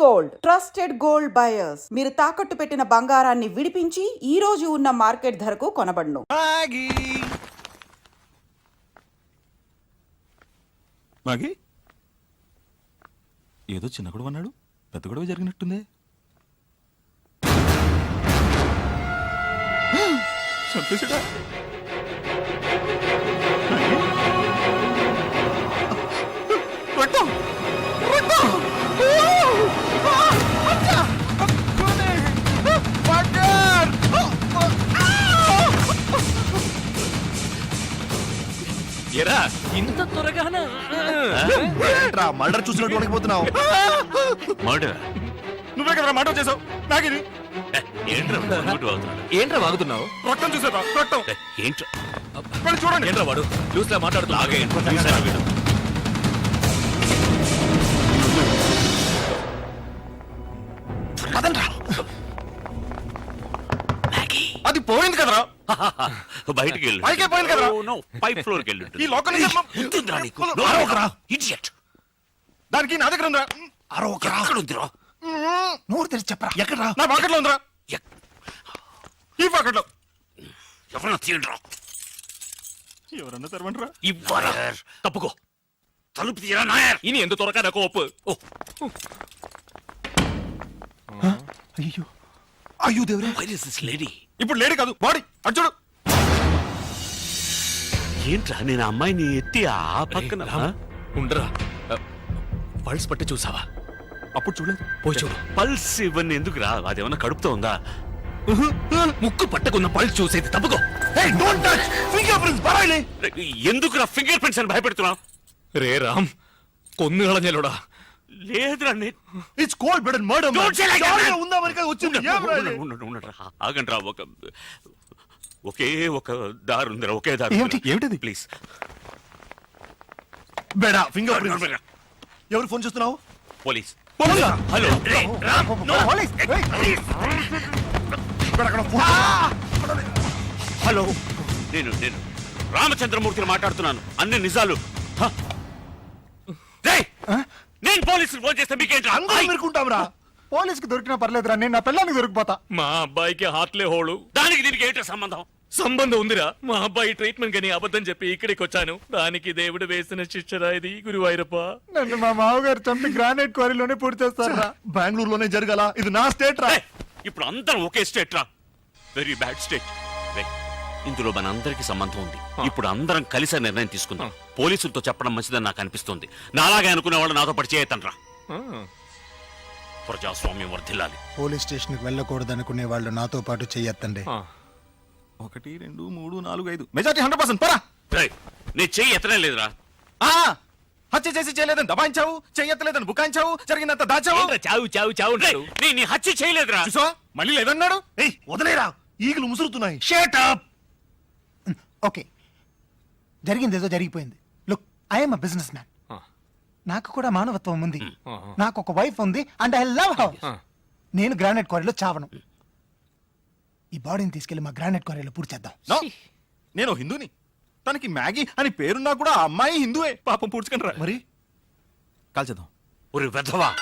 Gold. Trusted gold buyers. మీరు తాకట్టు పెట్టిన బంగారాన్ని విడిపించి ఈ రోజు ఉన్న మార్కెట్ ధరకు కొనబడును. మాగి. ఏదో చిన్న గొడవ అన్నాడు. పెద్ద గొడవ జరిగినట్టుందే. చంపేశాడా? రక్తం రక్తం ఎరా ఇంత త్వరగానా? ఏంట్రా మర్డర్ చూసినట్టు వణికిపోతున్నావు మర్డర్? నువ్వే కదా మాట చేసావు? నాగిది ఏంట్రా అవుతున్నాడు ఏంట్రా వాగుతున్నావు? రక్తం చూసేదా రక్తం. ఏంట్రా? వెళ్ళి చూడండి. ఏంట్రా వాడు? లూస్ లా మాట్లాడుతున్నా లాగే చూసారా? వీడు? అది పోయింది కదరా. బయటికి వెళ్ళు పైకే పోయింది కదరా? పైప్ ఫ్లోర్కి వెళ్ళు ఈ లోకల్ నీకు? అరవకురా. దానికి నా దగ్గర ఉందా ఎక్కడ ఉందిరా? నోరు తెరిచి చెప్పరా. ఎక్కడ నా పాకెట్లో ఉందిరా. ఎక్- ఈ పాకెట్లో. ఎవరన్నా తీయండిరా. ఎవరన్నా తెరవంటరా ఇవ్వరా. తప్పుకో. తలుపు తీయరా నాయర్. ఇని ఎంత త్వరగా నాకు ఒప్పు? ఓ. అయ్యో అయ్యో దేవుడే. Is this lady? ఇప్పుడు లేడీ కాదు బాడీ అటు చూడు ఏంట్రా నేను ఆ అమ్మాయిని ఎత్తి ఆ పక్కన రామ్, ఉండరా పల్స్ పట్టి చూసావా అప్పుడు చూడలేదు పోయి చూడు పల్స్ ఇవన్నీ ఎందుకు రా అదేమన్నా కడుపుతో ఉందా ముక్కు పట్టుకున్న పల్స్ చూసేది తప్పుకో డోంట్ టచ్ ఫింగర్ ప్రింట్స్ పరాయిలే ఎందుకు రా ఫింగర్ ప్రింట్స్ అని భయపెడుతున్నావు రే రామ్ కొన్ను കളഞ്ഞല്ലോടാ లేదురా నేను it's cold blooded murder Don't say like that, man. ఉందా మనకి వచ్చింది. ఏం రా ఇది? ఆగండి రా ఒక ఒకే ఒక దారి ఉందిరా ఒకే దారి ఏమిటి? ఏమిటిది? ప్లీజ్ బేడా ఫింగర్ ప్రింట్స్ ఎవరు ఫోన్ చేస్తున్నావు? పోలీస్ పోలీసా? హలో. పోలీస్ ఏయ్. బేడా, అక్కడ ఫోన్ హలో నేను నేను రామచంద్రమూర్తిని మాట్లాడుతున్నాను. అన్ని నిజాలు. హ? రేయ్, నేను పోలీసులు ఫోన్ చేస్తే మీకేంట్రా? అందరూ మెరుకుంటాం రా పోలీస్కి దొరికినా పర్లేదురా నేను నా పిల్లలకి దొరికిపోతా. మా అబ్బాయికి హార్ట్లే హోళు దానికి దీనికి ఏంటో సంబంధం? సంబంధం ఉందిరా. మా అబ్బాయి ట్రీట్మెంట్ కని అబద్ధం చెప్పి ఇక్కడికి వచ్చాను. దానికి దేవుడు వేసిన శిక్షరా ఇది గురువాయూరప్ప. నన్ను మా మామగారు చంపి గ్రానైట్ క్వారీలోనే పూర్తి చేస్తారా? బెంగళూరులోనే జరగాల. ఇది నా స్టేట్ రా రేయ్, ఇప్పుడు అందరం ఒకే స్టేట్ రా వెరీ బ్యాడ్ స్టేట్ ఇందులో మన అందరికి సంబంధం ఉంది. ఇప్పుడు అందరం కలిసి ఆ నిర్ణయం తీసుకుందాం. పోలీసులతో చెప్పడం మంచిదని నాకు అనిపిస్తుంది. నాలాగే అనుకునే వాళ్ళు నాతో పడి చేయతండ్రా ప్రజాస్వామ్యం వర్ధిల్లాలి. పోలీస్ స్టేషన్కి వెళ్ళకూడదు అనుకునే వాళ్ళు నాతో పాటు చెయ్యొత్తండి ఒకటి రెండు మూడు నాలుగు ఐదు. Majority hundred percent. పరా. నేను చెయ్యి ఎత్తనే లేదురా. ఆ, హత్య చేసి చేయలేదని దబాయించావు చెయ్యెత్తలేదని బుకాయించావు జరిగినంత దాచావు. చావు చావు చావు నీ నీ హత్య చేయలేదురా. చూసా మళ్ళీ లేదన్నాడు? ఏయ్ వదిలేరా? ఈగలు ముసురుతున్నాయి. షేట్ అప్ ఓకే. జరిగింది ఏదో జరిగిపోయింది look I'm a business man నాకు కూడా మానవత్వం ఉంది. నాకు ఒక వైఫ్ ఉంది అండ్ ఐ లవ్ హౌ నేను గ్రానైట్ క్వారీలో చావను. ఈ బాడీని తీసుకెళ్ళి మా గ్రానైట్ క్వారీలో పూర్తి చేద్దాం. నో. నేను హిందూని. తనకి మ్యాగీ అని పేరున్నా కూడా ఆ అమ్మాయి హిందూయే. పాపం పూడ్చుకుని రా మరి? కాల్చేద్దాం. ఒరే వెధవా.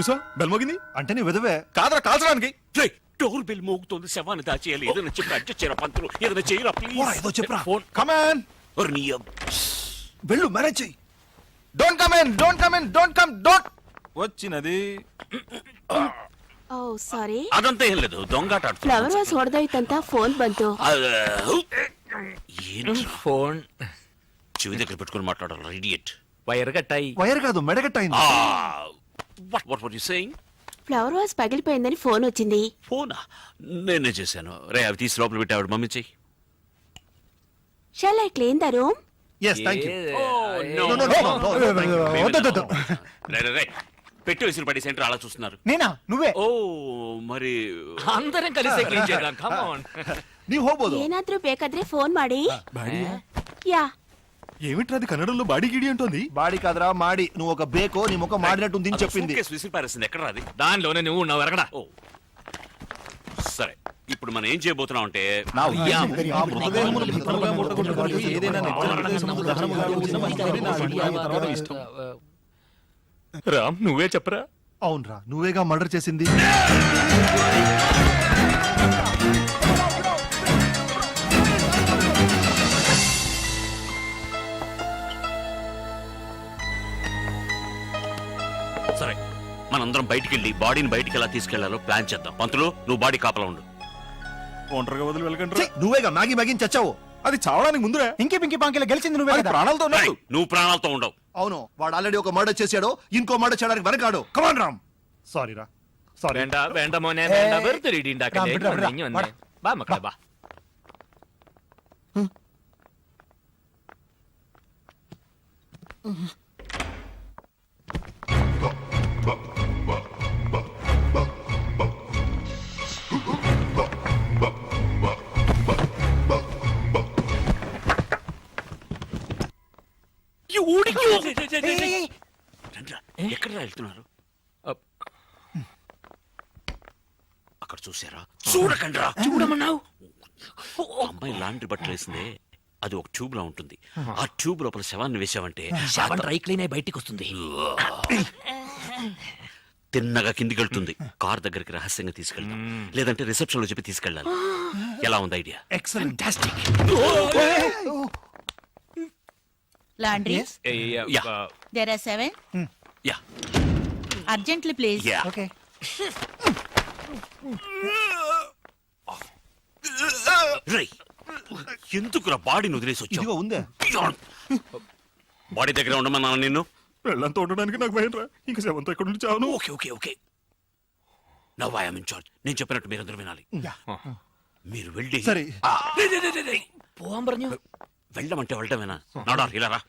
చూసా? బెల్మోగింది? అంటే నీ విధవే. కాదరా కాల్చడానికి. డోర్ బెల్ మోగుతోంది శవాన్ని దాచేయాలి ఏదైనా చెప్పి అడ్జస్ట్ చేయరా పంతులు ఏదైనా చేయరా పోరా, ఏదో ప్లీజ్ చెప్పురా. ఫోన్ కమాన్ ఒరే నీ అబ్బ- వెళ్ళు మ్యారేజ్ చెయ్యి don't come in don't come in don't come don't వచ్చినది ಓ ಸಾರಿ అదంతా ఏం లేదు దొంగాట ఆడుతున్నా. ಫ್ಲವರ್ ವಾಸ್ ಹೊಡೆದೋಯ್ತಂತ ಫೋನ್ ಬಂತು ఆ, ఏంట్రా? ఫోన్ చెవి దగ్గర పెట్టుకుని మాట్లాడాలి ఇడియట్ వైర్ కట్టాయి వైర్ కాదు మెడగట్టయింది what what what you saying flower vase పగిలిపోయిందని ఫోన్ వచ్చింది ఫోనా నేనే చేశాను రే అవి తీసి లోపల పెట్టి ఆవిడ మమ్మీ చెయ్యి shall I clean the room yes thank you no, no, no, no, no. వద్దొద్దొద్దు. రే, రే, రే. పెట్టి వేసిన పడి సెంటర్ అలా చూస్తున్నారు నేనా నువ్వే ఓ మరి అందరం కలిసి క్లీన్ చేద్దాం కమ్ ఆన్ ನೀವು ಹೋಗ್ಬೋದು ಏನಾದ್ರೂ ಬೇಕಾದ್ರೆ ಫೋನ್ ಮಾಡಿ యా ఏమిట్రా అది కన్నడంలో బాడీ గిడి అంటోంది బాడీ కాదురా మాడి నువ్వు ఒక బేకో నీ ముఖం మాడినట్టుంది అని చెప్పింది సూట్కేస్ విసిరి పారేసింది ఎక్కడ అది దానిలోనే నువ్వు ఉన్నావు ఎరగడా ఓ సరే ఇప్పుడు మనం ఏం చేయబోతున్నాం అంటే ఆ మృతదేహమును ఏదైనా దహనముగా నా తర్వాత ఇష్టం. రామ్ నువ్వే చెప్పరా అవునరా నువ్వేగా మర్డర్ చేసింది మనందరం బయటికి వెళ్ళి బాడీని బయటికి ఎలా తీసుకెళ్లాలో ప్లాన్ చేద్దాం పంతులు నువ్వు బాడీ కాపలా ఉండు ఒంటరిగా వదిలి ఛీ, వెళ్ళకండి నువ్వేగా మ్యాగీ మ్యాగీని చచ్చావు అది చావడానికి ముందురే ఇంకి పింకి పాంకిలో గెలిచింది నువ్వే అది కదా ప్రాణాలతో ఉన్నాడు ఏయ్, నువ్వు ప్రాణాలతో ఉండవు అవును వాడు ఆల్రెడీ ఒక మర్డర్ చేశాడు ఇంకో మర్డర్ చేయడానికి వెనకాడు కమాన్ రామ్ సారీ రా సారీ വേണ്ട വേണ്ട മോനെ വേണ്ട വെറുതെ ഇടി ഉണ്ടാക്കല്ലേ വിടാ, വിടാ, ഇനി വന്നേ. വാടാ. വാ వెళ్తున్నారు? అక్కడ చూసారా చూడకండ్రా. చూడమన్నావు? అమ్మాయి లాండ్రీ బట్టలు వేసిందే. అది ఒక ట్యూబ్లో ఉంటుంది. ఆ ట్యూబ్ లోపల శవాన్ని వేసావంటే శవం డ్రై క్లీన్ అయి బయటికి వస్తుంది. తిన్నగా కిందికి వెళ్తుంది. కార్ దగ్గరికి రహస్యంగా తీసుకెళ్తాం. లేదంటే రిసెప్షన్లో చెప్పి తీసుకెళ్ళాలి. ఎలా ఉంది idea? Excellent laundry Yeah. There are seven ya urgently please ya okay right ఎందుకురా బాడీని వదిలేసి ఇదిగో వచ్చావు ఉందే బాడీ దగ్గర ఉండమన్నాను నిన్ను వెళ్ళంతా ఉండడానికి నాకు భయం రా ఇంకా శవంతో ఎక్కడ నుంచి చావను? Okay okay okay. Now I'm in charge నేను చెప్పినట్టు మీరందరూ వినాలి. మీరు వెళ్ళి సరే. రే, రే. వెళ్ళమంటే వెళ్ళటమేనా? నాడా ఇలా రా.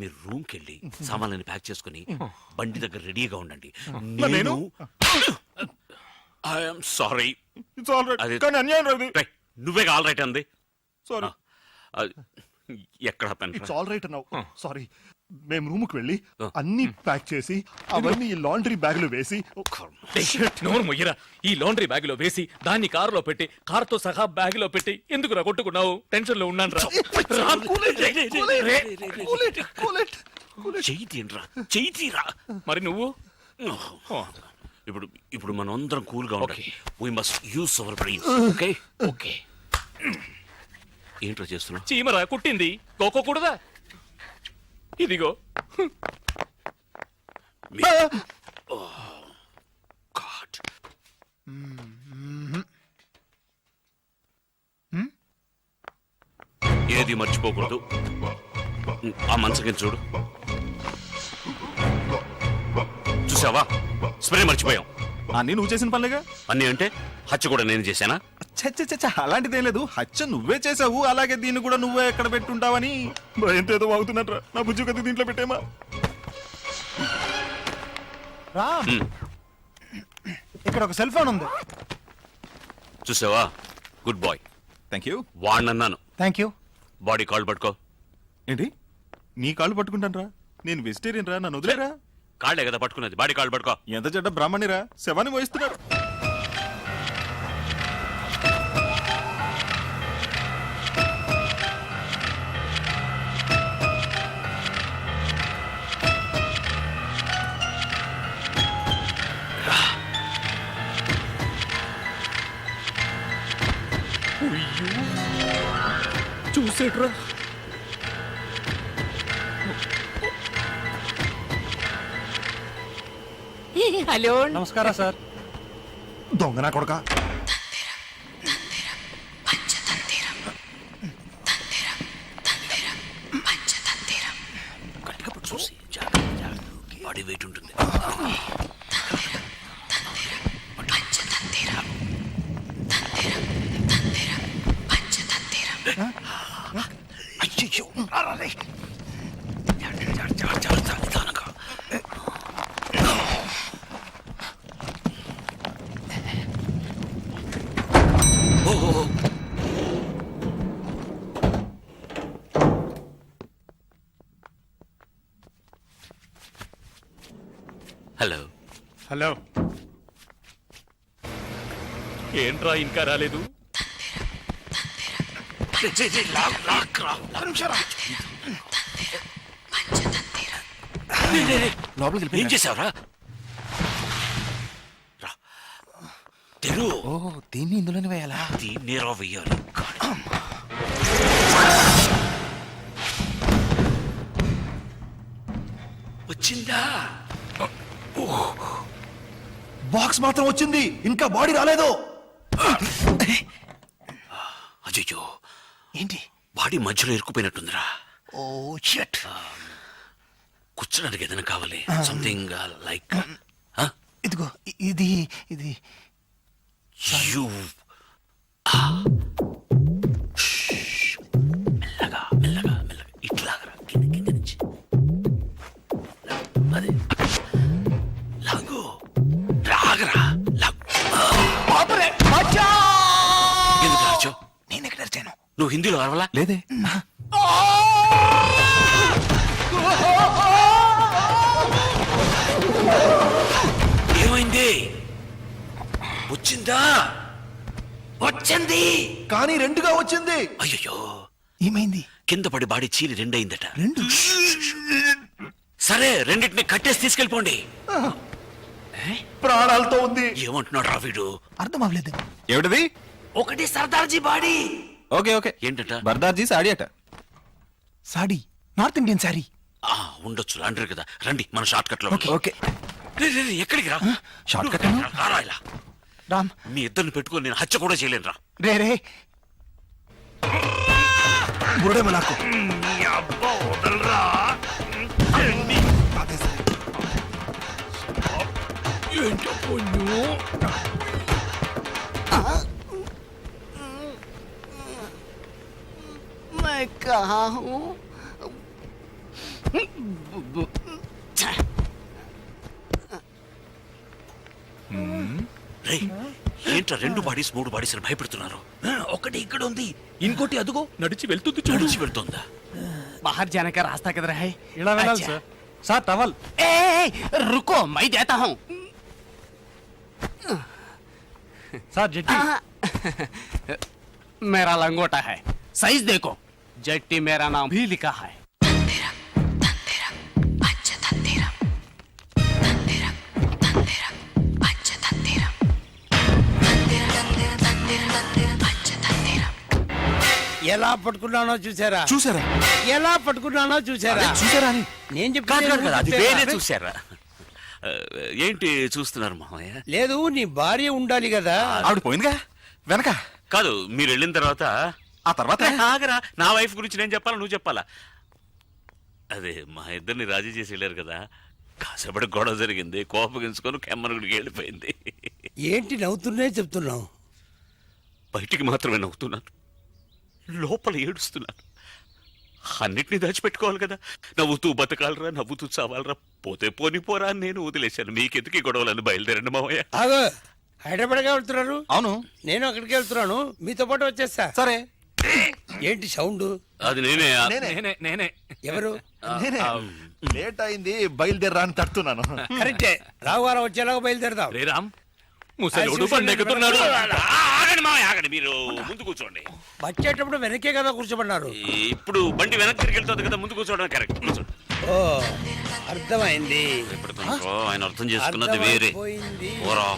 మీరు రూమ్ కెళ్ళి సామాన్లని ప్యాక్ చేసుకుని బండి దగ్గర రెడీగా ఉండండి. నేను? ఐఎమ్ సారీ నువ్వే ఆల్ రైట్ అంది. సారీ ఎక్కడ pen it's all right now sorry మేము రూమ్కి వెళ్ళి. అన్ని ప్యాక్ చేసి అవన్నీ ఈ లాండ్రీ బ్యాగ్లో వేసి నోరు మొయ్యరా. ఈ లాండ్రీ బ్యాగ్లో వేసి దాన్ని కారులో పెట్టి కారుతో సహా బ్యాగ్లో పెట్టి ఎందుకు రా కొట్టుకున్నావు టెన్షన్లో ఉన్నాను రా మరి నువ్వు? ఇప్పుడు ఇప్పుడు మనం అందరం కూల్గా ఉండాలి we must use our brain okay okay. ఏంట్రా చేస్తున్నా చీమరా కుట్టింది. కోకోకూడదా ఇదిగో. గాడ్. ఏది మర్చిపోకూడదు. ఆ మనసుకి చూడు. చూసావా? స్ప్రే మర్చిపోయాం. అన్ని నువ్వు చేసిన పనులేగా? అన్నీ అంటే హత్య కూడా నేను చేశానా? చచ్చ చచ్చ అలాంటిదేం లేదు. హత్య నువ్వే చేసావు అలాగే దీన్ని కూడా నువ్వే ఎక్కడ పెట్టుంటావని. భయంతో ఏదో వాగుతున్నట్రా. నా బుజ్జు కత్తి దీంట్లో పెట్టేమా రా. ఇక్కడ ఒక సెల్ ఫోన్ ఉంది. చూసావా? Good boy. థ్యాంక్ యూ వాడినన్నాను థ్యాంక్ యూ బాడీ కాల్ పట్టుకో. ఏంటి? నీ కాళ్ళు పట్టుకుంటాను రా నేను వెజిటేరియన్ రా నన్ను వదిలేరా? కాళ్ళే కదా పట్టుకున్నది. బాడీ కాల్ పట్టుకో. ఎంత చెడ్డ బ్రాహ్మణిరా? శవాన్ని మోయిస్తున్నారు చూసేట్రా హలో నమస్కారం సార్ దొంగ నా కొడక గట్టిగా పట్టు చూసి జాగ్రత్త, జాగ్రత్త. బాడీ వెయిట్ ఉంటుంది అయ్యయ్యో. జాగ్రత్త, జాగ్రత్త, నిదానంగా. ఓ, ఓ, ఓ. హలో హలో ఏంట్రా ఇంకా రాలేదు ఏం చేసావురా తెరు ఓ దీన్ని ఇందులోనే వేయాలా? దీన్ని వేయాలి. వచ్చిందా? బాక్స్ మాత్రం వచ్చింది. ఇంకా బాడీ రాలేదు. అజయ్యో ఏంటి? బాడీ మధ్యలో ఇరుక్కుపోయినట్టుందిరా. ఓ షట్. కూర్చోడానికి ఏదైనా కావాలి. సంథింగ్ లైక్ ఇదిగో ఇ- ఇది ఇది. యూ మెల్లగా మెల్లగా మెల్లగా. ఇట్లాగరా. కింద కింద నుంచి. అదే. లాగు. రాగరా. లాగు. ఎందుకు అరచావు? నేను ఎక్కడ అరిచాను? నువ్వు హిందీలో అరవలా? లేదే. వచ్చిందా? వచ్చింది. కానీ రెండుగా వచ్చింది. అయ్యో ఏమైంది? కింద పడి బాడీ చీలి రెండయిందట. రెండు? సరే రెండింటిని కట్టేసి తీసుకెళ్ళిపోండి. ప్రాణాలతో ఉంది. ఏమంటున్నాడు రా వీడు? అర్థం అవ్వలేదు ఏమిటది ఒకటి సర్దార్జీ బాడీ. Okay okay. ఏంటట? బర్దార్జీ సాడీ అట. సాడీ నార్త్ ఇండియన్ సారీ. ఆ, ఉండొచ్చు అంటారు కదా. రండి మన షార్ట్ కట్లో ఓకే రే, రే, రే, ఎక్కడికి రా? షార్ట్ కట్ రారా ఇలా. రామ్. మీ ఇద్దరిని పెట్టుకొని నేను హత్య కూడా చేయలేను రా రే. రే బురుడేమో నాకు రే ఏంట్రా రెండు బాడీస్ మూడు బాడీస్ అని భయపెడుతున్నారు ఒకటి ఇక్కడ ఉంది ఇంకోటి అదుగో నడిచి వెళ్తుంది చూడు నడిచి వెళ్తుందా बाहर जाने का रास्ता किधर है ఇలా వెళ్ళాలి अच्छा। సార్ సార్ టవల్ ए, ए, ए, रुको मैं देता हूँ సార్ జట్టి मेरा लंगोटा है साइज देखो जट्टी मेरा नाम भी लिखा है ఎలా పట్టుకున్నానో చూసారా? చూసారా? ఎలా పట్టుకున్నానో చూసారా? చూసారా అని. నేను కాదు కాదు కాదు అది చెప్తే వేరే చూసారా? ఏంటి చూస్తున్నారు మామయ్య? లేదు నీ భార్య ఉండాలి కదా. ఆవిడ పోయిందిగా? వెనక? కాదు మీరు వెళ్ళిన తర్వాత ఆ తర్వాత? ఆగరా నా వైఫ్ గురించి నేను చెప్పాలా నువ్వు చెప్పాలా? అదే మా ఇద్దరిని రాజీ చేసి వెళ్ళారు కదా. కాసేపటి గొడవ జరిగింది కోపగించుకొని కెమ్మరుగుడికి వెళ్ళిపోయింది. ఏంటి నవ్వుతున్నే చెప్తున్నావు? బయటికి మాత్రమే నవ్వుతున్నాను. లోపల ఏడుస్తున్నాను. అన్నిటినీ దాచిపెట్టుకోవాలి కదా. నవ్వుతూ బతకాలరా నవ్వుతూ చావాలరా. పోతే పోని పోరా అని నేను వదిలేశాను. మీకెందుకు ఈ గొడవలని బయలుదేరండి మావయ్య? ఆగో. హైదరాబాద్గా వెళ్తున్నారు అవును. నేను అక్కడికి వెళ్తున్నాను. మీతో పాటు వచ్చేస్తా. సరే. ఏంటి సౌండ్? అది నేనే. నేనే. నేనే ఎవరు? నేనే. లేట్ అయింది బయలుదేరా అని తట్టున్నాను. కరెక్టే. రావుగారం వచ్చేలాగా బయలుదేరదాం. రే రామ్. ముసలోడు బండెక్కుతున్నాడు ఆగండి మావయ్య ఆగండి. మీరు ముందు కూర్చోండి. వచ్చేటప్పుడు వెనకే కదా కూర్చోబడినారు ఇప్పుడు బండి వెనక్కి తిరిగి వెళ్తుంది కదా ముందు కూర్చోవడం కరెక్ట్ కూర్చోండి. ఓ అర్థమైంది. ఇప్పుడు ఆయన అర్థం చేసుకున్నది వేరే. ఓరా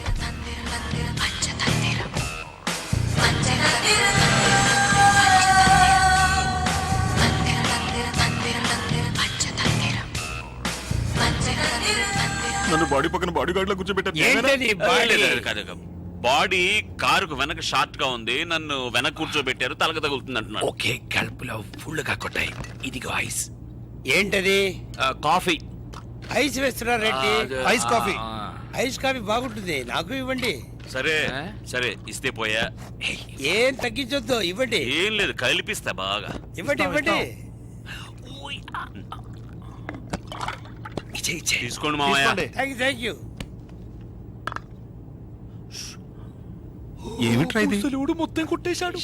నన్ను బాడీ పక్కన బాడీ గార్డ్లో కూర్చోబెట్టారు. బాడీ? లేదు, కాదు, కాదు. బాడీ కారుకు వెనక షార్ట్గా ఉంది నన్ను వెనక కూర్చోబెట్టారు తలక తగులుతుంది అంటున్నాడు. ఒకే కడుపులో ఫుల్గా కొట్టాయి ఇదిగో ఐస్. ఏంటది? కాఫీ. ఐస్ వేస్తున్నారు Reddy? Ice coffee. Ice coffee బాగుంటుంది. నాకు ఇవ్వండి. సరే సరే ఇస్తే పోయా. ఏం తగ్గించొద్దు ఇవ్వండి. ఏం లేదు కలిపిస్తా బాగా. ఇవ్వండి ఇవ్వండి. తీసుకోండి మామయ్య. థ్యాంక్ యూ ఏమిట్రా ఇది? మొత్తం కొట్టేశాడు.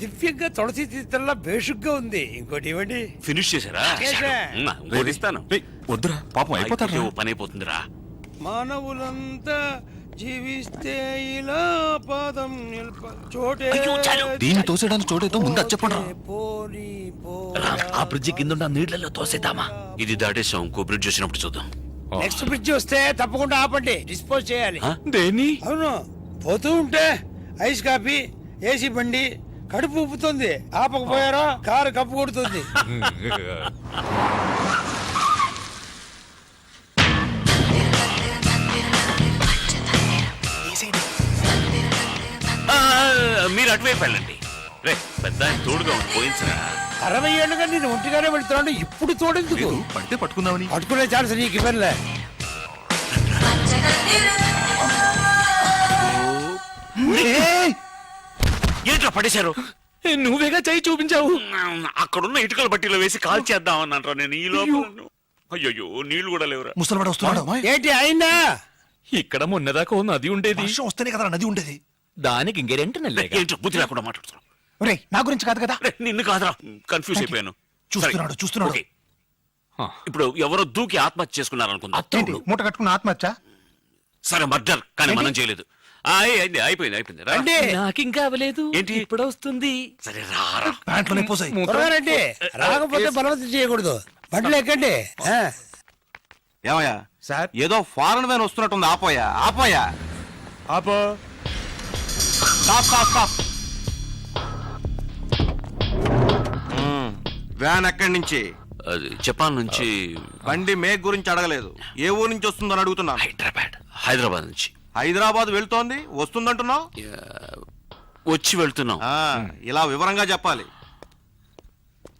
దివ్యంగా తులసి తీర్థంలా బేషుగ్గా ఉంది. ఇంకోటి ఇవ్వండి. ఫినిష్ చేశారా? చేశా. ఉమ్, ఇంకోటి ఇస్తాను. రేయ్, వద్దురా పాపం అయిపోతాడు పని అయిపోతుందిరా. మానవులంతా జీవిస్తే ఇలా పాదం నిల్ప చోటే దీన్ని తోసేయడానికి చోటేదో ముందు చెప్పండి ఆ బ్రిడ్జి కింద ఉన్న నీళ్ళలో తోసేద్దామా? ఇది దాటేసాం ఇంకో బ్రిడ్జ్ వచ్చినప్పుడు చూద్దాం. నెక్స్ట్ బ్రిడ్జ్ వస్తే తప్పకుండా ఆపండి డిస్పోజ్ చేయాలి. దేని? అవును పోతూ ఉంటే ఐస్ కాఫీ ఏసీ బండి కడుపు ఉప్పుతుంది ఆపకపోయారో కారు కప్పు కొడుతుంది. మీరు అటువైపు వెళ్ళండి. రే పెద్ద ఆయన తోడుగా ఉండి పోయించరా. అరవై ఏళ్ళుగా నేను ఒంటిగానే వెళ్తున్నాను ఇప్పుడు తోడెందుకు? పడితే పట్టుకుందామని. పట్టుకునే ఛాన్స్ నీకు ఇవ్వనులే. ఏంట్రా పడేశారు? నువ్వేగా చేయి చూపించావు? అక్కడున్న ఇటుకల బట్టీలో వేసి కాల్ చేద్దామన్నారా నేను ఈ లోపల అయ్యో. నీళ్ళు కూడా లేవురా. ముసలివాడు వస్తున్నాడు? ఏంటి అయిందా? ఇక్కడ మొన్నదాకా నది ఉండేది. వర్షం వస్తేనే కదా నది ఉండేది. దానికి ఇంకెరెంట్ ఏంటో బుద్ధి లేకుండా మాట్లాడుతున్నావు? ఒరే నా గురించి కాదు కదా? రే, నిన్ను కాదురా. కన్ఫ్యూజ్ అయిపోయాను. చూస్తున్నాడు, సరే, చూస్తున్నాడు. ఓకే. ఇప్పుడు ఎవరో దూకి ఆత్మహత్య చేసుకున్నారు అనుకుందా ఏంటి? మూట కట్టుకున్న ఆత్మహత్య? సరే మర్డర్ కానీ మనం చేయలేదు. ఆ, అయింది అయిపోయింది అయిపోయింది. రా. రండి. నాకు ఇంకా అవ్వలేదు ఏంటి? ఇప్పుడు వస్తుంది సరే రారా ప్యాంట్లోనే పోసాయి. త్వరగా రండి. రాకపోతే బలవంతం చేయకూడదు. బండ్లు ఎక్కండి. ఆ. ఏమయ్యా? సార్. ఏదో ఫారెన్ వ్యాన్ వస్తున్నట్టుంది. ఆపోయా? ఆపోయా? ఆపో. Stop stop stop. వ్యాన్ ఎక్కడి నుంచి? అది జపాన్ నుంచి. బండి మేక్ గురించి అడగలేదు. ఏ ఊరు నుంచి వస్తుందని అడుగుతున్నాను. హైదరాబాద్. హైదరాబాద్ నుంచి. హైదరాబాద్ వెళ్తోంది? వస్తుందంటున్నావు? వచ్చి వెళ్తున్నాం. ఆ, ఇలా వివరంగా చెప్పాలి.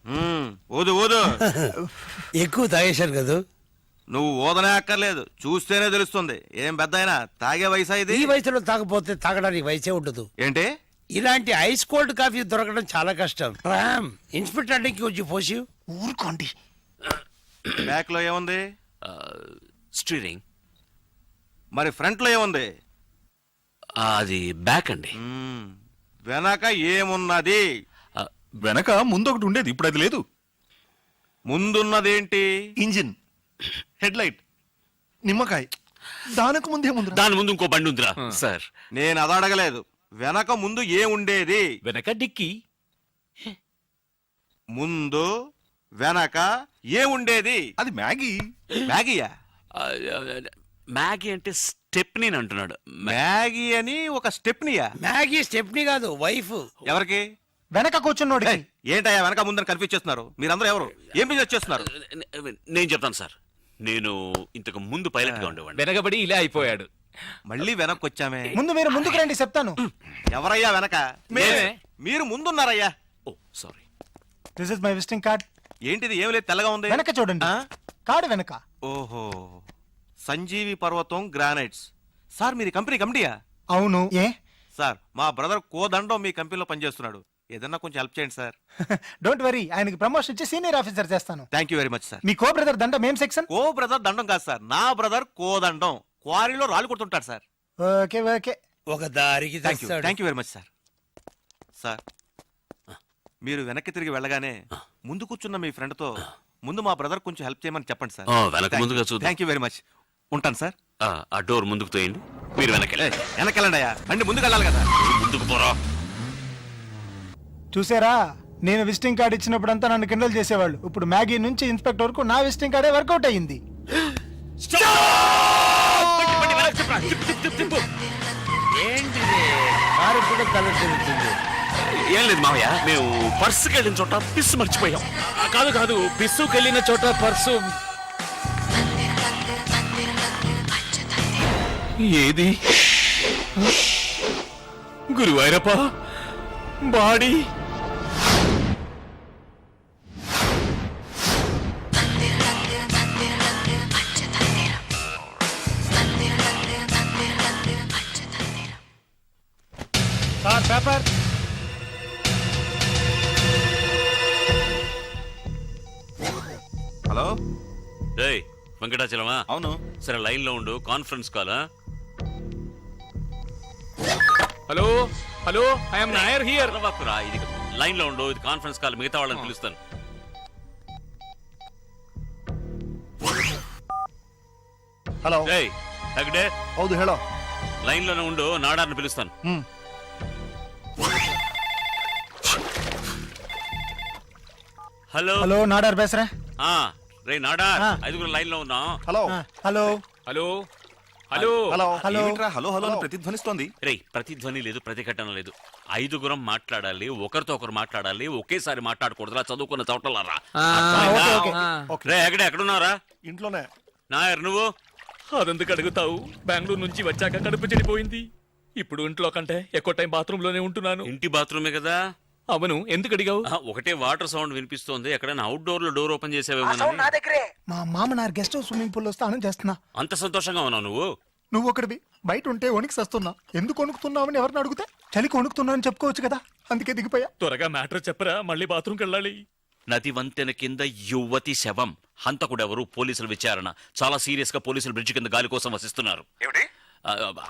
మ్మ్, ఊదు ఎక్కువ తాగేశారు కదా. నువ్వు ఊదనే అక్కర్లేదు చూస్తేనే తెలుస్తుంది. ఏం పెద్ద అయినా తాగే వయసు ఇది? ఈ వయసులో తాగపోతే తాగడానికి వయసే ఉండదు. ఏంటి? ఇలాంటి ఐస్ కోల్డ్ కాఫీ దొరకడం చాలా కష్టం. రామ్ ఇన్స్పెక్టర్కి వచ్చి పోసి. ఊరుకోండి. బ్యాక్లో ఏముంది స్టీరింగ్. మరి ఫ్రంట్లో ఏముంది అది బ్యాక్ అండి మ్మ్, వెనక ఏమున్నది? వెనక ముందు ఒకటి ఉండేది ఇప్పుడు అది లేదు. ముందున్నదేంటి? ఇంజిన్. హెడ్ లైట్ నిమ్మకాయ. దానికి ముందే ముందు దాని ముందు ఇంకో బండి ఉందిరా. సార్. నేను అది అడగలేదు. వెనక ముందు ఏముండేది వెనక డిక్కి. ముందు వెనక ఏముండేది అది మ్యాగీ. మ్యాగీయా? మ్యాగీ అంటే స్టెప్ని అంటున్నాడు. మ్యాగీ అని ఒక స్టెప్నియా? మ్యాగీ స్టెప్నీ కాదు వైఫ్. ఎవరికి? వెనక కూర్చున్నోడికి. ఏయ్, ఏంటయ్యా వెనక ముందని కన్ఫ్యూజ్ చేస్తున్నారు. మీరందరూ ఎవరు? ఏం బిజినెస్ చేస్తున్నారు? నేను చెప్తాను సార్. నేను ఇంతకు ముందు పైలట్గా ఉండేవాడిని. వెనకబడి ఇలా అయిపోయాడు. మళ్ళీ వెనక్కి వచ్చామే. ముందు మీరు ముందుకు రండి చెప్తాను. ఎవరయ్యా వెనక? మేమే. మీరు ముందున్నారయ్యా. ఓ sorry. This is my visiting card ఏంటిది? ఏం లేదు తెల్లగా ఉంది. వెనక చూడండి. ఆ? కార్డు వెనక. ఓహో. సంజీవి పర్వతం గ్రానైట్స్. సార్ మీరు కంపెనీ కమిటీయా? అవును. ఏ? సార్ మా బ్రదర్ కోదండం మీ కంపెనీలో పనిచేస్తున్నాడు. ఏదన్నా కొంచెం హెల్ప్ చేయండి సార్ డోంట్ వరీ ఆయనకి ప్రమోషన్ ఇచ్చి సీనియర్ ఆఫీసర్ చేస్తాను. Thank you very much sir me co brother దండ మేం సెక్షన్ కో బ్రదర్ దండం కాదు సార్ నా బ్రదర్ కోదండం క్వారీలో రాళ్ళు కొడుతుంటాడు సార్ ఓకే ఓకే ఒక దారికి థ్యాంక్ యూ తెస్తాడు. Thank you very much sir sir మీరు వెనక్కి తిరిగి వెళ్ళగానే ముందు కూర్చున్న మీ ఫ్రెండ్తో ముందు మా బ్రదర్ కొంచెం హెల్ప్ చేయమని చెప్పండి సార్ ఆ, వెనక ముందుగా చూద్దాం. థ్యాంక్ యూ వెరీ మచ్ ఉంటాను సార్ ఆ, ఆ డోర్ ముందుకు తోయండి. మీరు వెనకెళ్ళి వెనకెళ్ళండి అయ్యా. బండి ముందుకు వెళ్ళాలి కదా. ముందుకు పోరా. చూసారా? నేను విజిటింగ్ కార్డు ఇచ్చినప్పుడంతా నన్ను కిండల్ చేసేవాళ్ళు. ఇప్పుడు మ్యాగీ నుంచి ఇన్స్పెక్టర్ వరకు నా విజిటింగ్ కార్డే వర్కౌట్ అయ్యింది. ఏం లేదు మావయ్య మేము పర్సుకి వెళ్ళిన చోట పిస్ మర్చిపోయాం. కాదు కాదు పిస్సుకి వెళ్ళిన చోట పర్సు. ఏది? గురువాయరప్ప బాడీ. వెంకటాచలమా అవును సరే లైన్ లో ఉండు conference call hello hello I'm Nair here రా ఇది లైన్ లో ఉండు ఇది కాన్ఫరెన్స్ కాల్ మిగతా వాళ్ళని పిలుస్తాను హలో రేయ్ తగడే ಹೌದು ಹೇಳೋ లైన్ లోనే ఉండు నాడార్ని పిలుస్తాను ಹ್ಮ್ హలో హలో నాడార్ బేసరా ఆ రే నాడా. ఐదుగురు లైన్లో ఉన్నాం. Hello. Hello. Hello. Hello. Hello. Hello. Hello hello ప్రతిధ్వనిస్తోంది. రే ప్రతిధ్వని లేదు ప్రతిఘటన లేదు. ఐదుగురం మాట్లాడాలి ఒకరితో ఒకరు మాట్లాడాలి ఒకేసారి మాట్లాడకూడదురా చదువుకున్న చోటలారా. రే ఎక్కడ ఎక్కడున్నారా ఇంట్లోనే. నాయర్ నువ్వు? అదెందుకు అడుగుతావు? బెంగళూరు నుంచి వచ్చాక కడుపు చెడిపోయింది. ఇప్పుడు ఇంట్లో కంటే ఎక్కువ టైం బాత్రూమ్లోనే ఉంటున్నాను. ఇంటి బాత్రూమే కదా? అవును ఎందుకు అడిగావు? ఆ, ఒకటే వాటర్ సౌండ్ వినిపిస్తోంది. ఎక్కడైనా అవుట్డోర్లో డోర్ ఓపెన్ చేసావేమో మా మామనార్ గెస్ట్ హౌస్ స్విమ్మింగ్ పూల్లో స్నానం చేస్తున్నా. అంత సంతోషంగా ఉన్నావు నువ్వు? నువ్వు ఒకటివి బయట ఉంటే వణికి సస్తున్నా. ఎందుకు వణుకుతున్నావని ఎవరిని అడిగితే? చలికి వణుకుతున్నానని చెప్పుకోవచ్చు కదా. అందుకే దిగిపోయా. త్వరగా మ్యాటర్ చెప్పరా మళ్ళీ బాత్రూమ్కి వెళ్ళాలి. నది వంతెన కింద యువతి శవం. హంతకుడెవరు? పోలీసుల విచారణ. చాలా సీరియస్గా పోలీసులు బ్రిడ్జ్ కింద గాలి కోసం వసిస్తున్నారు.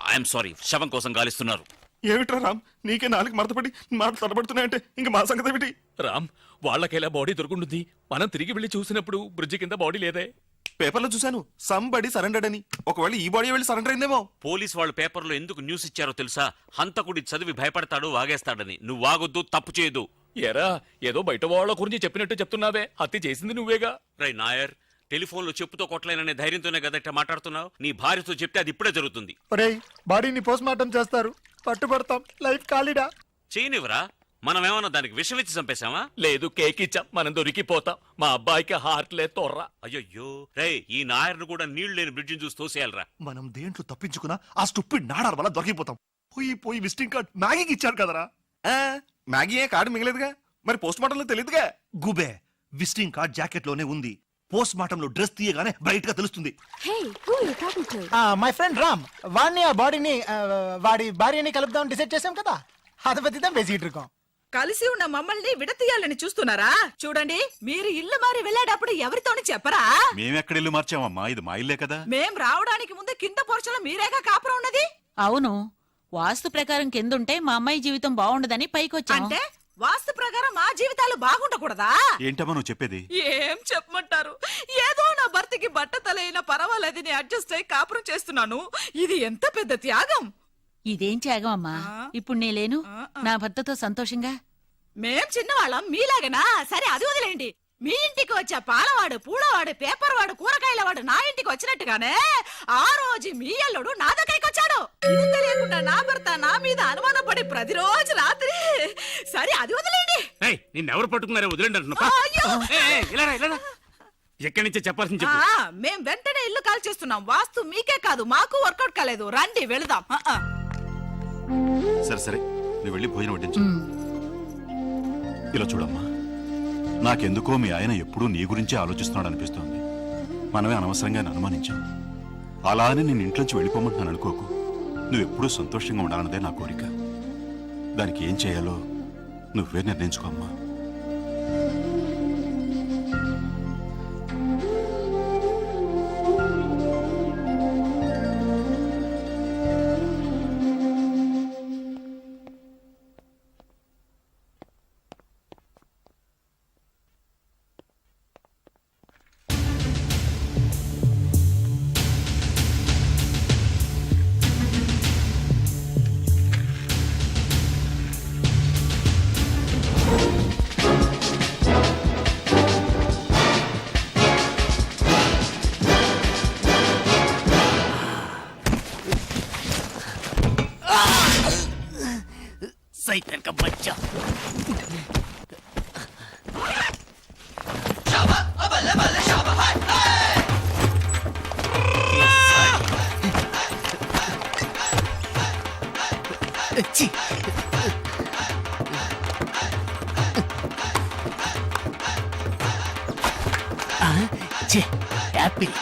ఐఎమ్ సారీ శవం కోసం గాలిస్తున్నారు. ఏమిట్రా రామ్? నీకే నాలుగు మడతపడి మాట తడబడుతున్నాయంటే ఇంకా మా సంగతి ఏమిటి రామ్ వాళ్ళకెలా బాడీ దొరుకుంటుంది? మనం తిరిగి వెళ్ళి చూసినప్పుడు బ్రిడ్జి కింద బాడీ లేదే. పేపర్లో చూశాను. సంబడి సరెండర్డ్ అని. ఒకవేళ ఈ బాడీ వెళ్ళి సరెండర్ అయిందేమో. పోలీస్ వాళ్ళు పేపర్లో ఎందుకు న్యూస్ ఇచ్చారో తెలుసా? హంతకుడి చదివి భయపడతాడు వాగేస్తాడని. నువ్వు వాగొద్దు తప్పు చేయదు ఎరా ఏదో బయట వాళ్ళ గురించి చెప్పినట్టు చెప్తున్నావే. హత్య చేసింది నువ్వేగా? రై నాయర్ టెలిఫోన్లో చెప్పుతో కొట్టలేననే ధైర్యంతోనే కదా ఇట్ట మాట్లాడుతున్నావు? నీ భార్యతో చెప్తే అది ఇప్పుడే జరుగుతుంది. ఒరేయ్ బాడీని పోస్ట్ మార్టం చేస్తారు. పట్టుబడతాం. లైఫ్ ఖాళీడా? చేయనివరా మనం ఏమన్నా దానికి విషం ఇచ్చి చంపేశామా? లేదు కేక్ ఇచ్చాం మనం దొరికిపోతాం. మా అబ్బాయికి హార్ట్ లే తొర్రా. అయ్యయ్యో. రే ఈ నాయర్ను కూడా నీళ్ళు లేని బ్రిడ్జిని చూసి తోసేయాలరా. మనం దేంట్లో తప్పించుకున్నా ఆ స్టూపిడ్ నాడార్ వల్ల దొరికిపోతాం. పోయి పోయి విజిటింగ్ కార్డ్ మ్యాగీకి ఇచ్చారు కదరా. మ్యాగీ ఏ కార్డు మిగలేదుగా? మరి పోస్ట్ మార్టంలో తెలియదుగా? గుబే విజిటింగ్ కార్డ్ జాకెట్లోనే ఉంది. పోస్ట్ మార్టం లో డ్రెస్ తీయగానే బ్రైట్ గా తెలుస్తుంది మై ఫ్రెండ్ రామ్ వాడిని ఆ బాడీని ఆ, వాడి భార్యని కలుపుదాం డిసైడ్ చేసాం కదా அதை பத்தி தான் பேசிட்டு இருக்கோம் కలిసి ఉన్న మమ్మల్ని విడతీయాలని చూస్తున్నారా చూడండి మీరు ఇల్లు మారి వెళ్ళేటప్పుడు ఎవరితోని చెప్పరా మేమెక్కడెళ్ళి మార్చామమ్మా ఇది మా ఇల్లే కదా మేం రావడానికి ముందు కింద పోర్చలో మీరేగా కాపురం ఉన్నది అవును వాస్తు ప్రకారం కిందుంటే మా అమ్మాయి జీవితం బాగుండదని పైకొచ్చాం అంటే వాస్తు ప్రకారం మా జీవితాలు బాగుండకూడదా? ఏంటమ్మా నువ్వు చెప్పేది? ఏం చెప్పమంటారు? ఏదో నా భర్తకి బట్ట తలైనా పర్వాలేదని అడ్జస్ట్ అయి కాపురం చేస్తున్నాను. ఇది ఎంత పెద్ద త్యాగం? ఇదేం త్యాగం అమ్మా? ఇప్పుడు నేలేను నా భర్తతో సంతోషంగా? మేం చిన్నవాళ్ళం మీలాగనా? సరే అది వదిలేండి మీ ఇంటికి వచ్చే పాలవాడు పూలవాడు పేపర్ వాడు కూరగాయల వాడు నా ఇంటికి వచ్చినట్టుగానే ఆ రోజు మీ అల్లుడు నా దగ్గరికి వచ్చాడు ఇది తెలియకుండా నా భర్త నా మీద అనుమానం పడి ప్రతిరోజు రాత్రి సరే అది వదిలేండి నిన్నెవరు పట్టుకున్నారో? వదిలేండి అంటున్నా. అయ్యో! ఎక్కడి నుంచి చెప్పాల్సింది ఆ, చెప్పు మేం వెంటనే ఇల్లు కాల్ చేస్తున్నాం వాస్తు మీకే కాదు మాకు వర్కౌట్ కాలేదు. రండి వెళదాం. సరే సరే. నువ్వు వెళ్ళి భోజనం వడ్డించు. ఇలా చూడమ్మా. నాకెందుకో మీ ఆయన ఎప్పుడూ నీ గురించే ఆలోచిస్తున్నాడు అనిపిస్తోంది మనమే అనవసరంగా అనుమానించాం. అలా అని నేను ఇంట్లోంచి వెళ్ళిపోమంటున్నాను అనుకోకు. నువ్వు ఎప్పుడూ సంతోషంగా ఉండాలన్నదే నా కోరిక. దానికి ఏం చేయాలో నువ్వే నిర్ణయించుకో యాపిల్.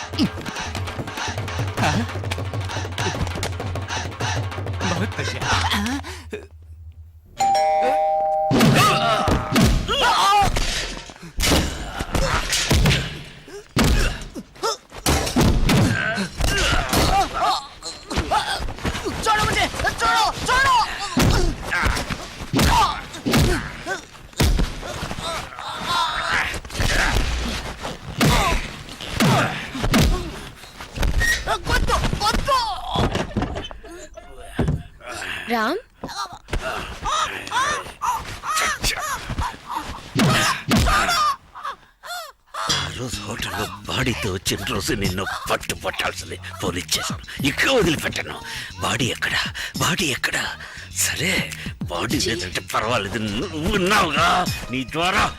హోటల్లో బాడీతో వచ్చిన రోజు నిన్ను పట్టు పట్టాల్సింది పోలీస్ చేశాను ఇక్కడ వదిలిపెట్టాను. బాడీ ఎక్కడ? బాడీ ఎక్కడ? సరే బాడీ లేదంటే పర్వాలేదు. నువ్వు ఉన్నావుగా? నీ ద్వారా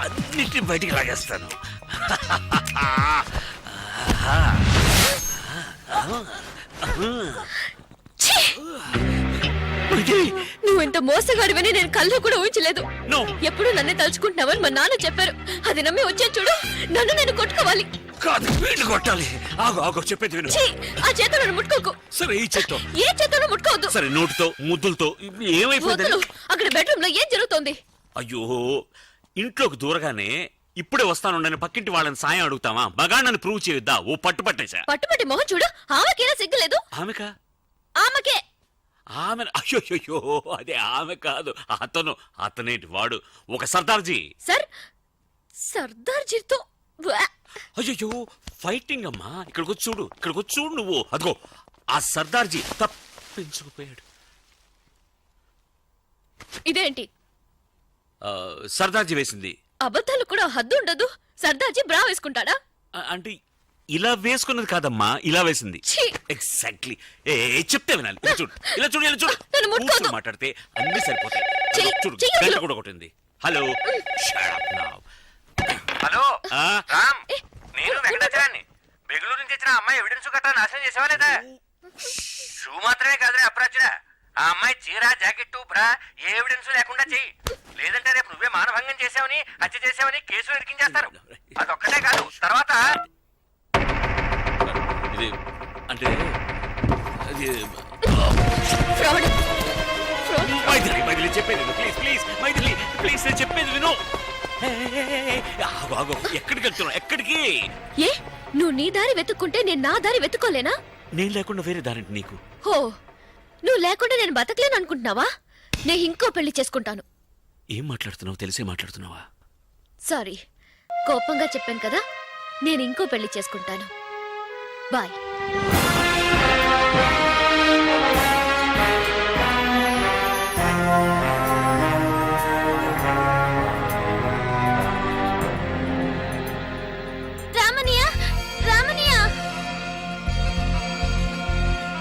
అన్నిటిని బయటికి లాగేస్తాను. నువ్వు ఇంత మోసగాడివని నేను కళ్ళు కూడా ఊహించలేదు. No. ఎప్పుడు నన్నే తలుచుకుంటున్నావని మా నాన్న చెప్పారు. అది నమ్మి వచ్చే చూడు. నన్ను నేను కొట్టుకోవాలి. కాదు వీళ్ళు కొట్టాలి. ఆగు ఆగు చెప్పేది విను. ఛీ, ఆ చేతులను నన్ను ముట్టుకోకు. సరే ఈ ఏ చేతులను ముట్టుకోవద్దు. సరే నోటితో ముద్దులతో ఏమైపోయింది వదులు. అక్కడ బెడ్రూమ్లో ఏం జరుగుతోంది? అయ్యో ఇంట్లోకి దూరగానే ఇప్పుడే వస్తాను పక్కింటి వాళ్ళని సాయం అడుగుతావా? మగాళ్ళని ప్రూవ్ చేయొద్దా? ఓ పట్టు పట్టేశా పట్టుపట్టి మొహం చూడు. ఆమెకేనా సిగ్గులేదు ఆమెకా? ఆమెకే. ఆమె అయ్యో అదే ఆమె కాదు అతను అతనేటి వాడు? ఒక సర్దార్జీ. సార్ సర్దార్జీతో. అయ్యో ఫైటింగ్ అమ్మా. ఇక్కడికి వచ్చి చూడు ఇక్కడికి వచ్చి చూడు నువ్వు. అదిగో ఆ సర్దార్జీ తప్పించుకుపోయాడు. ఇదేంటి? ఆ, సర్దార్జీ వేసింది. అబద్ధాలు కూడా హద్దు ఉండదు. సర్దార్జీ బ్రా వేసుకుంటాడా? ఆ, అంటే ఇలా వేసుకున్నది కాదమ్మా ఇలా వేసింది. ఛీ! ఎగ్జాక్ట్లీ ఏ ఏ, చెప్తే వినాలి. ఇలా చూడు ఇలా చూడు ఇలా చూడు. నన్ను. కూర్చొని మాట్లాడితే అన్ని సరిపోతాయి. చెయ్యి, చూడు చెయ్యి గంట వదిలు. కూడా కొట్టింది. హలో. హలో ఆ, రామ్ నేను వెంకటాచారాన్ని బెంగళూరు నుంచి వచ్చిన అమ్మాయి ఎవిడెన్స్ గట్రా నాశనం చేసావా లేదా షూ మాత్రమే కాదురా అప్రాచుడా ఆ అమ్మాయి చీర జాకెట్ బ్రా ఏ ఎవిడెన్స్ లేకుండా చెయ్యి. లేదంటే రేపు నువ్వే మానభంగం చేసావని హత్య చేసావని కేసులు ఇరికించేస్తారు అదొక్కటే కాదు తర్వాత ఇది అంటే అది ఫ్రాడ్ మైథిలి మైథిలి చెప్పేది ప్లీజ్ ప్లీజ్ మైథిలి ప్లీజ్ నేను చెప్పేది విను. ఆగు, ఆగు. ఎక్కడికి వెళ్తున్నావు? ఎక్కడికి? ఏ? నువ్వు నీ దారి వెతుక్కుంటే నేను నా దారి వెతుక్కోలేనా? నేను లేకుండా వేరే దారింటి నీకు? హో నువ్వు లేకుండా నేను బతకలేను అనుకుంటున్నావా? నేను ఇంకో పెళ్ళి చేసుకుంటాను. ఏం మాట్లాడుతున్నావు? తెలిసే మాట్లాడుతున్నావా? సారీ కోపంగా చెప్పాను కదా. నేను ఇంకో పెళ్ళి చేసుకుంటాను. బాయ్